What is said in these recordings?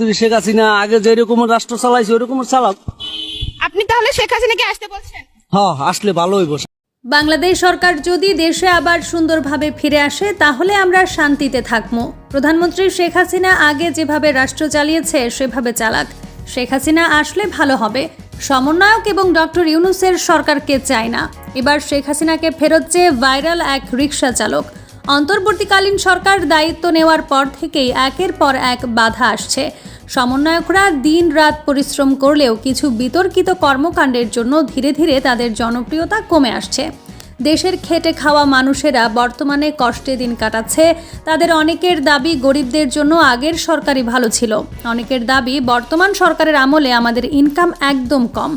যদি শেখ হাসিনা আগে যেরকম রাষ্ট্র চালাইছে ওরকম চালাক। আপনি তাহলে শেখ হাসিনাকে আসতে বলছেন? হ্যাঁ আসলে ভালো হইব। বাংলাদেশ সরকার যদি দেশে আবার সুন্দরভাবে ফিরে আসে তাহলে আমরা শান্তিতে থাকব। প্রধানমন্ত্রী শেখ হাসিনা আগে যেভাবে রাষ্ট্র চালিয়েছে সেভাবে চালাক। শেখ হাসিনা আসলে ভালো হবে। সমন্বয়ক এবং ডক্টর ইউনুসের সরকারকে চায় না। এবার শেখ হাসিনাকে ফেরত চেয়ে ভাইরাল এক রিক্সা চালক। অন্তর্বর্তীকালীন সরকার দায়িত্ব নেওয়ার পর থেকেই একের পর এক বাধা আসছে। সমন্বয়করা দিন রাত পরিশ্রম করলেও কিছু বিতর্কিত কর্মকাণ্ডের জন্য ধীরে ধীরে তাদের জনপ্রিয়তা কমে আসছে। দেশের খেটে খাওয়া মানুষেরা বর্তমানে কষ্টে দিন কাটাচ্ছে। তাদের অনেকের দাবি গরিবদের জন্য আগের সরকারই ভালো ছিল। অনেকের দাবি বর্তমান সরকারের আমলে আমাদের ইনকাম একদম কম।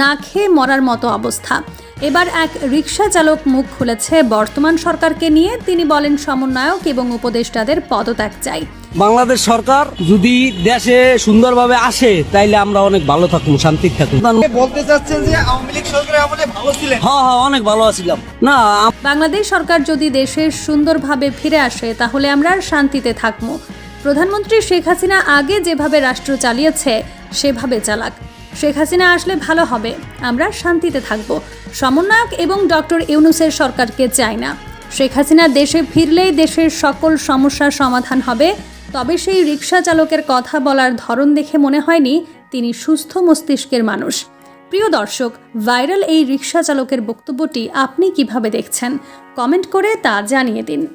না খেয়ে মরার মতো অবস্থা। এবার এক রিক্সা চালক মুখ খুলেছে। বর্তমান সরকারকে নিয়ে তিনি বলেন সমন্বয়ক এবং উপদেষ্টাদের পদত্যাগ চাই। বাংলাদেশ সরকার যদি দেশে সুন্দরভাবে আসে তাইলে আমরা অনেক ভালো থাকব শান্তি থাকব বলতে চাচ্ছেন যে আওয়ামী লীগ সরকারের আমলে ভালো ছিলেন? হ্যাঁ হ্যাঁ অনেক ভালো আছিলাম। না বাংলাদেশ সরকার যদি দেশে সুন্দরভাবে ফিরে আসে তাহলে আমরা শান্তিতে থাকব। প্রধানমন্ত্রী শেখ হাসিনা আগে যেভাবে রাষ্ট্র চালিয়েছে সেভাবে চালাক। শেখ হাসিনা আসলে ভালো হবে। আমরা শান্তিতে থাকব। সমন্বয়ক এবং ডক্টর ইউনুসের সরকারকে চাই না। শেখ হাসিনা দেশে ফিরলেই দেশের সকল সমস্যার সমাধান হবে। তবে সেই রিক্সা চালকের কথা বলার ধরন দেখে মনে হয়নি তিনি সুস্থ মস্তিষ্কের মানুষ। প্রিয় দর্শক, ভাইরাল এই রিক্সা চালকের বক্তব্যটি আপনি কীভাবে দেখছেন? কমেন্ট করে তা জানিয়ে দিন।